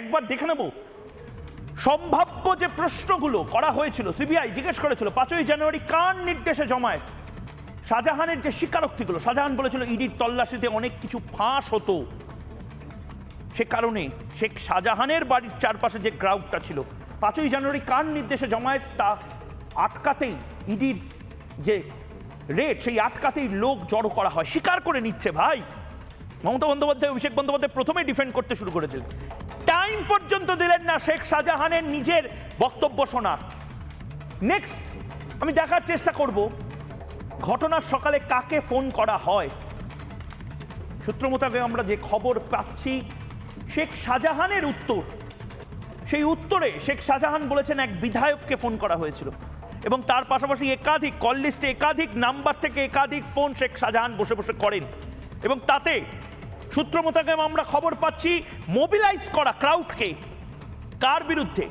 একবার দেখে নেব। সম্ভাব্য যে প্রশ্নগুলো করা হয়েছিল সিবিআই জিজ্ঞেস করেছিল, পাঁচই জানুয়ারি কার নির্দেশে জমায়েত? শাহজাহানের যে স্বীকারোক্তিগুলো, শাহজাহান বলেছিল, ইডির তল্লাশিতে অনেক কিছু ফাঁস হতো। সে কারণে শেখ শাহজাহানের বাড়ির চারপাশে যে ক্রাউডটা ছিল, পাঁচই জানুয়ারি কার নির্দেশে জমায়েত, তা আটকাতেই ইডির যে রেট, সেই আটকাতেই লোক জড়ো করা হয়। স্বীকার করে নিচ্ছে, ভাই। মমতা বন্দ্যোপাধ্যায়, অভিষেক বন্দ্যোপাধ্যায় প্রথমেই ডিফেন্ড করতে শুরু করেছিলেন। টাইম পর্যন্ত দিলেন না শেখ শাহজাহানের নিজের বক্তব্য শোনার। নেক্সট আমি দেখার চেষ্টা করব ঘটনার সকালে কাকে ফোন করা হয়। সূত্র মোতাবেক আমরা যে খবর পাচ্ছি, শেখ শাহজাহানের উত্তর। সেই উত্তরে শেখ শাহজাহান বলেছেন, এক বিধায়ককে ফোন করা হয়েছিল এবং তার পাশাপাশি একাধিক কল লিস্টে একাধিক নাম্বার থেকে একাধিক ফোন শেখ শাহজাহান বসে বসে করেন এবং তাতে সূত্র মোতাবেক আমরা খবর পাচ্ছি মোবিলাইজ করা ক্রাউডকে কার বিরুদ্ধে?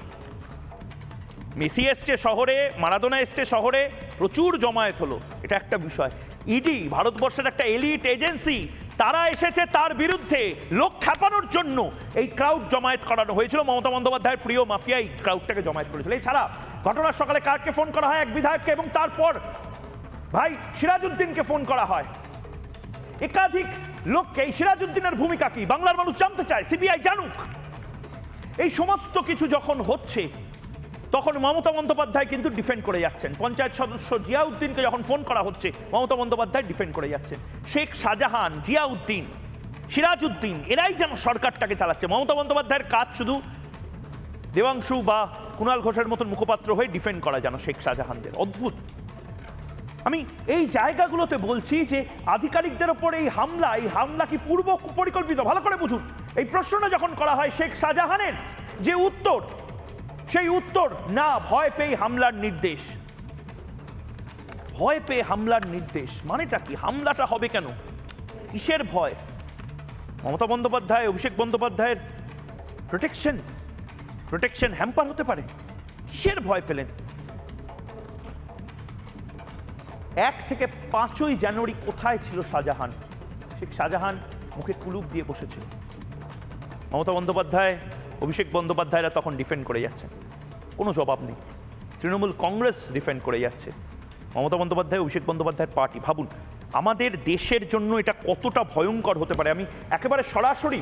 মেসি এসছে শহরে, মারাদোনা এসছে শহরে, প্রচুর জমায়েত হলো। এটা একটা বিষয়। ইডি ভারতবর্ষের একটা এলিট এজেন্সি তারা এসেছে তার বিরুদ্ধে লোক খেপানোর জন্য। এই ক্রাউড জমায়েত করানো হয়েছিল। মমতা বন্দ্যোপাধ্যায়ের প্রিয় মাফিয়া এই ক্রাউডটাকে জমায়েত করেছিল। এছাড়া ঘটনার সকালে কারকে ফোন করা হয়? এক বিধায়ককে এবং তারপর ভাই সিরাজউদ্দিনকে ফোন করা হয়। একাধিক লোককে এই সিরাজউদ্দিনের ভূমিকা কি? বাংলার মানুষ জানতে চায়, সিবিআই জানুক। এই সমস্ত কিছু যখন হচ্ছে, তখন মমতা বন্দ্যোপাধ্যায় কিন্তু ডিফেন্ড করে যাচ্ছেন। পঞ্চায়েত সদস্য জিয়াউদ্দিনকে যখন ফোন করা হচ্ছে, মমতা বন্দ্যোপাধ্যায় ডিফেন্ড করে যাচ্ছেন। শেখ শাহজাহান, জিয়াউদ্দিন, সিরাজউদ্দিন, এরাই যেন সরকারটাকে চালাচ্ছে। মমতা বন্দ্যোপাধ্যায়ের কাজ শুধু দেবাংশু বা কুণাল ঘোষের মতন মুখপাত্র হয়ে ডিফেন্ড করা যেন শেখ শাহজাহানদের। অদ্ভুত। আমি এই জায়গাগুলোতে বলছি যে আধিকারিকদের ওপর এই হামলা এই হামলা কি পূর্ব পরিকল্পিত? ভালো করে বুঝুন। এই প্রশ্নটা যখন করা হয় শেখ শাহজাহানের যে উত্তর, সেই উত্তর, না, ভয় পেয়ে হামলার নির্দেশ। ভয় পেয়ে হামলার নির্দেশ, মানেটা কি? হামলাটা হবে কেন? কিসের ভয়? মমতা বন্দ্যোপাধ্যায়, অভিষেক বন্দ্যোপাধ্যায়ের প্রোটেকশন প্রোটেকশন হ্যাম্পার হতে পারে। কিসের ভয় পেলেন? এক থেকে পাঁচই জানুয়ারি কোথায় ছিল শাহজাহান? শেখ শাহজাহান মুখে কুলুপ দিয়ে বসেছিল। মমতা বন্দ্যোপাধ্যায়, অভিষেক বন্দ্যোপাধ্যায়রা তখন ডিফেন্ড করে যাচ্ছেন কোনো জবাব নেই। তৃণমূল কংগ্রেস ডিফেন্ড করে যাচ্ছে। মমতা বন্দ্যোপাধ্যায়, অভিষেক বন্দ্যোপাধ্যায়ের পার্টি ভাবুন, আমাদের দেশের জন্য এটা কতটা ভয়ঙ্কর হতে পারে? আমি একেবারে সরাসরি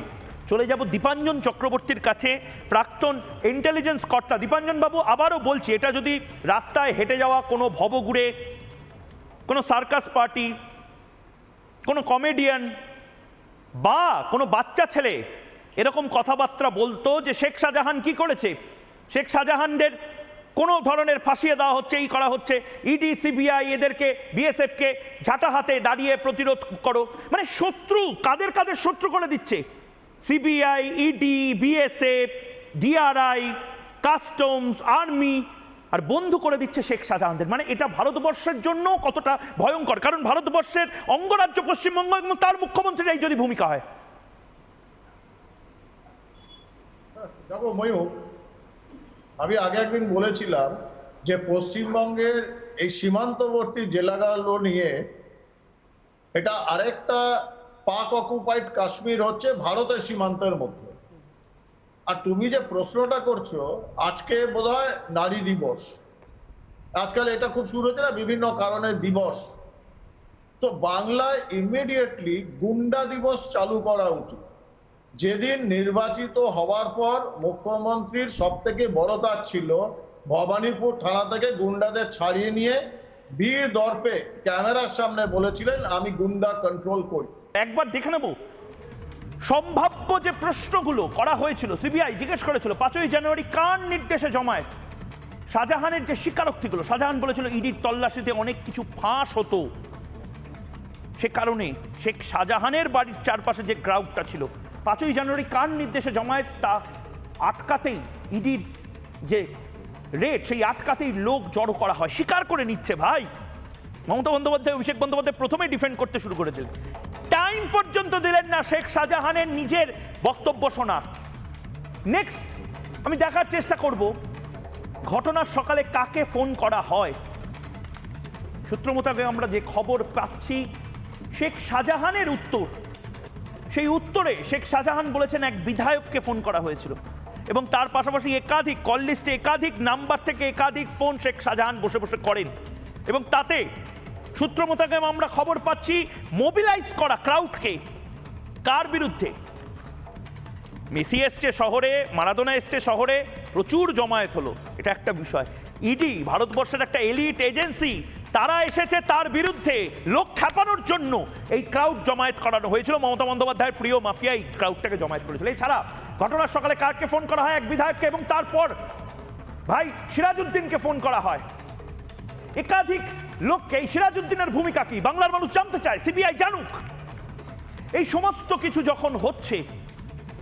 চলে যাব দীপাঞ্জন চক্রবর্তীর কাছে। প্রাক্তন ইন্টেলিজেন্স কর্তা দীপাঞ্জন বাবু, আবারও বলছি, এটা যদি রাস্তায় হেঁটে যাওয়া কোনো ভবঘুরে কোনো সার্কাস পার্টি, কোনো কমেডিয়ান বা কোনো বাচ্চা ছেলে এরকম কথাবার্তা বলতো যে শেখ শাহজাহান কি করেছে? শেখ শাহজাহানদের কোনো ধরনের ফাঁসিয়ে দেওয়া হচ্ছে এই করা হচ্ছে। ইডি, সিবিআই এদেরকে, বিএসএফকে ঝাঁটা হাতে দাঁড়িয়ে প্রতিরোধ করো। মানে শত্রু কাদের কাদের শত্রু করে দিচ্ছে? CBI, ED, BSF, DRI, customs, army আর বন্ধু করে দিচ্ছে শেখ শাহজাহানদের। মানে এটা ভারতবর্ষের জন্য কতটা ভয়ঙ্কর। কারণ ভারতবর্ষের অঙ্গরাজ্য পশ্চিমবঙ্গ এবং তার মুখ্যমন্ত্রীর এই যদি ভূমিকা হয়। দেখো ময়ূর আমি আগে একদিন বলেছিলাম যে পশ্চিমবঙ্গের এই সীমান্তবর্তী জেলাগুলো নিয়ে এটা আরেকটা পাক অকুপাইড কাশ্মীর হচ্ছে ভারতের সীমান্তের মধ্যে। আর তুমি যে প্রশ্নটা করছ, আজকে বোধহয় নারী দিবস। আজকাল এটা খুব শুরু হচ্ছে না, বিভিন্ন কারণে দিবস। তো বাংলায় ইমিডিয়েটলি গুন্ডা দিবস চালু করা উচিত। যেদিন নির্বাচিত হওয়ার পর মুখ্যমন্ত্রীর সব থেকে বড় কাজ ছিল ভবানীপুর থানা থেকে গুন্ডাদের ছাড়িয়ে নিয়ে বীর দর্পে ক্যামেরার সামনে বলেছিলেন, আমি গুন্ডা কন্ট্রোল করি। একবার দেখে নেব। সম্ভাব্য যে প্রশ্নগুলো করা হয়েছিল সিবিআই জিজ্ঞেস করেছিল, পাঁচই জানুয়ারি কার নির্দেশে জমায়েত? শাহজাহানের যে স্বীকারোক্তিগুলো, শাহজাহান বলেছিল, ইডির তল্লাশিতে অনেক কিছু ফাঁস হতো। সে কারণে শেখ শাহজাহানের বাড়ির চারপাশে যে ক্রাউডটা ছিল, পাঁচই জানুয়ারি কার নির্দেশে জমায়েত? তা আটকাতেই ইডির যে রেট সেই আটকাতেই লোক জড়ো করা হয়। স্বীকার করে নিচ্ছে, ভাই। মমতা বন্দ্যোপাধ্যায়, অভিষেক বন্দ্যোপাধ্যায় প্রথমেই ডিফেন্ড করতে শুরু করেছিলেন। টাইম পর্যন্ত দিলেন না শেখ শাহজাহানের নিজের বক্তব্য শোনার। নেক্সট আমি দেখার চেষ্টা করব ঘটনার সকালে কাকে ফোন করা হয়। সূত্র মোতাবেক আমরা যে খবর পাচ্ছি, শেখ শাহজাহানের উত্তর। সেই উত্তরে শেখ শাহজাহান বলেছেন এক বিধায়ককে ফোন করা হয়েছিল এবং তার পাশাপাশি একাধিক কল লিস্টে একাধিক নাম্বার থেকে একাধিক ফোন শেখ শাহজাহান বসে বসে করেন এবং তাতে সূত্র মোতাবেক আমরা খবর পাচ্ছি মোবিলাইজ করা ক্রাউডকে। কার বিরুদ্ধে? মেসি এসছে শহরে, মারাদোনা এসছে শহরে, প্রচুর জমায়েত হলো। এটা একটা বিষয়। ইডি, ভারতবর্ষের একটা এলিট এজেন্সি তারা এসেছে তার বিরুদ্ধে লোক খেপানোর জন্য। এই ক্রাউড জমায়েত করানো হয়েছিল। মমতা বন্দ্যোপাধ্যায়ের প্রিয় মাফিয়া এই ক্রাউডটাকে জমায়েত করেছিল। এছাড়া ঘটনার সকালে কারকে ফোন করা হয়? এক বিধায়ককে এবং তারপর ভাই সিরাজউদ্দিনকে ফোন করা হয়। একাধিক লোককে এই সিরাজউদ্দিনের ভূমিকা কি? বাংলার মানুষ জানতে চায়, সিবিআই জানুক। এই সমস্ত কিছু যখন হচ্ছে,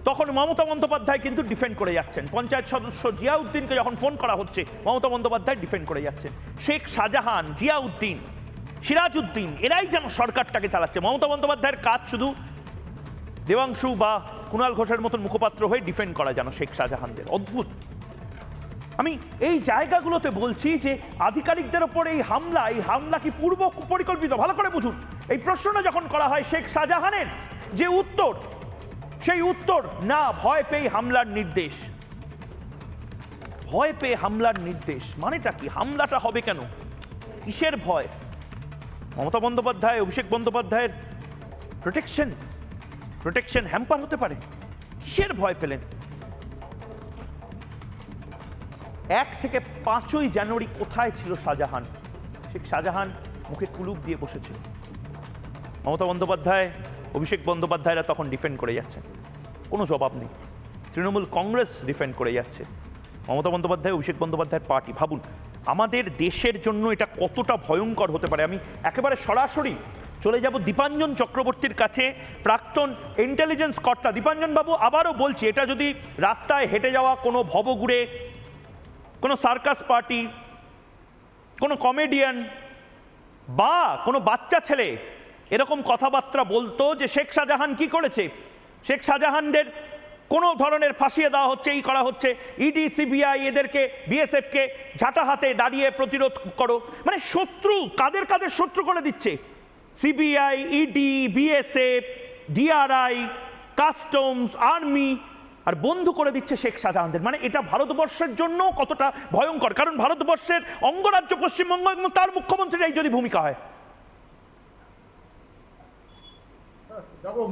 তখন মমতা বন্দ্যোপাধ্যায় কিন্তু ডিফেন্ড করে যাচ্ছেন। পঞ্চায়েত সদস্য জিয়াউদ্দিনকে যখন ফোন করা হচ্ছে, মমতা বন্দ্যোপাধ্যায় ডিফেন্ড করে যাচ্ছেন। শেখ শাহজাহান, জিয়াউদ্দিন, সিরাজউদ্দিন, এরাই যেন সরকারটাকে চালাচ্ছে। মমতা বন্দ্যোপাধ্যায়ের কাজ শুধু দেবাংশু বা কুণাল ঘোষের মতন মুখপাত্র হয়ে ডিফেন্ড করা যেন শেখ শাহজাহানদের। অদ্ভুত। আমি এই জায়গাগুলোতে বলছি যে আধিকারিকদের ওপর এই হামলা এই হামলা কি পূর্ব পরিকল্পিত? ভালো করে বুঝুন। এই প্রশ্নটা যখন করা হয় শেখ শাহজাহানের, যে উত্তর, সেই উত্তর, না, ভয় পেয়ে হামলার নির্দেশ। ভয় পেয়ে হামলার নির্দেশ, মানেটা কি? হামলাটা হবে কেন? কিসের ভয়? মমতা বন্দ্যোপাধ্যায়, অভিষেক বন্দ্যোপাধ্যায়ের প্রোটেকশন প্রোটেকশন হ্যাম্পার হতে পারে। কিসের ভয় পেলেন? এক থেকে পাঁচই জানুয়ারি কোথায় ছিল শাহজাহান? শেখ শাহজাহান মুখে কুলুপ দিয়ে বসেছিল। মমতা বন্দ্যোপাধ্যায়, অভিষেক বন্দ্যোপাধ্যায়রা তখন ডিফেন্ড করে যাচ্ছেন। কোনো জবাব নেই। তৃণমূল কংগ্রেস ডিফেন্ড করে যাচ্ছে। মমতা বন্দ্যোপাধ্যায়, অভিষেক বন্দ্যোপাধ্যায়ের পার্টি ভাবুন, আমাদের দেশের জন্য এটা কতটা ভয়ঙ্কর হতে পারে? আমি একেবারে সরাসরি চলে যাব দীপাঞ্জন চক্রবর্তীর কাছে। প্রাক্তন ইন্টেলিজেন্স কর্তা দীপাঞ্জন বাবু আবারও বলছি, এটা যদি রাস্তায় হেঁটে যাওয়া কোনো ভবঘুরে কোনো সার্কাস পার্টি, কোনো কমেডিয়ান বা কোনো বাচ্চা ছেলে এরকম কথাবার্তা বলতো যে শেখ শাহজাহান কি করেছে? শেখ শাহজাহানদের কোনো ধরনের ফাঁসিয়ে দেওয়া হচ্ছে, এই করা হচ্ছে। ইডি, সিবিআই এদেরকে, বিএসএফকে ঝাঁটা হাতে দাঁড়িয়ে প্রতিরোধ করো। মানে শত্রু, কাদের কাদের শত্রু করে দিচ্ছে? CBI, ED, BSF, DRI, customs, army আর বন্ধু করে দিচ্ছে শেখ শাহজাহানদের। মানে এটা ভারতবর্ষের জন্য কতটা ভয়ঙ্কর। কারণ ভারতবর্ষের অঙ্গরাজ্য, পশ্চিমবঙ্গ এবং তার মুখ্যমন্ত্রীর এই যদি ভূমিকা হয়।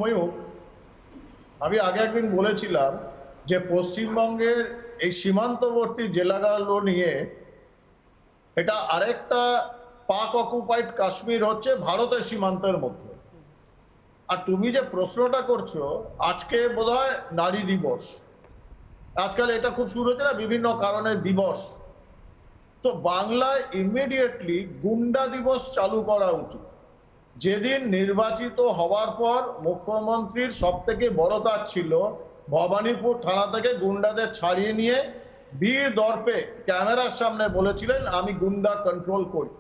ময়ূর। আমি আগে একদিন বলেছিলাম যে পশ্চিমবঙ্গের এই সীমান্তবর্তী জেলাগুলো নিয়ে এটা আরেকটা পাক অকুপাইড কাশ্মীর হচ্ছে ভারতের সীমান্তের মধ্যে। আর তুমি যে প্রশ্নটা করছ, আজকে বোধহয় নারী দিবস। আজকাল এটা খুব শুরু হচ্ছে না, বিভিন্ন কারণে দিবস। তো বাংলায় ইমিডিয়েটলি গুন্ডা দিবস চালু করা উচিত। যেদিন নির্বাচিত হওয়ার পর মুখ্যমন্ত্রীর সব থেকে বড় কাজ ছিল ভবানীপুর থানা থেকে গুন্ডাদের ছাড়িয়ে নিয়ে বীর দর্পে ক্যামেরার সামনে বলেছিলেন, আমি গুন্ডা কন্ট্রোল করি।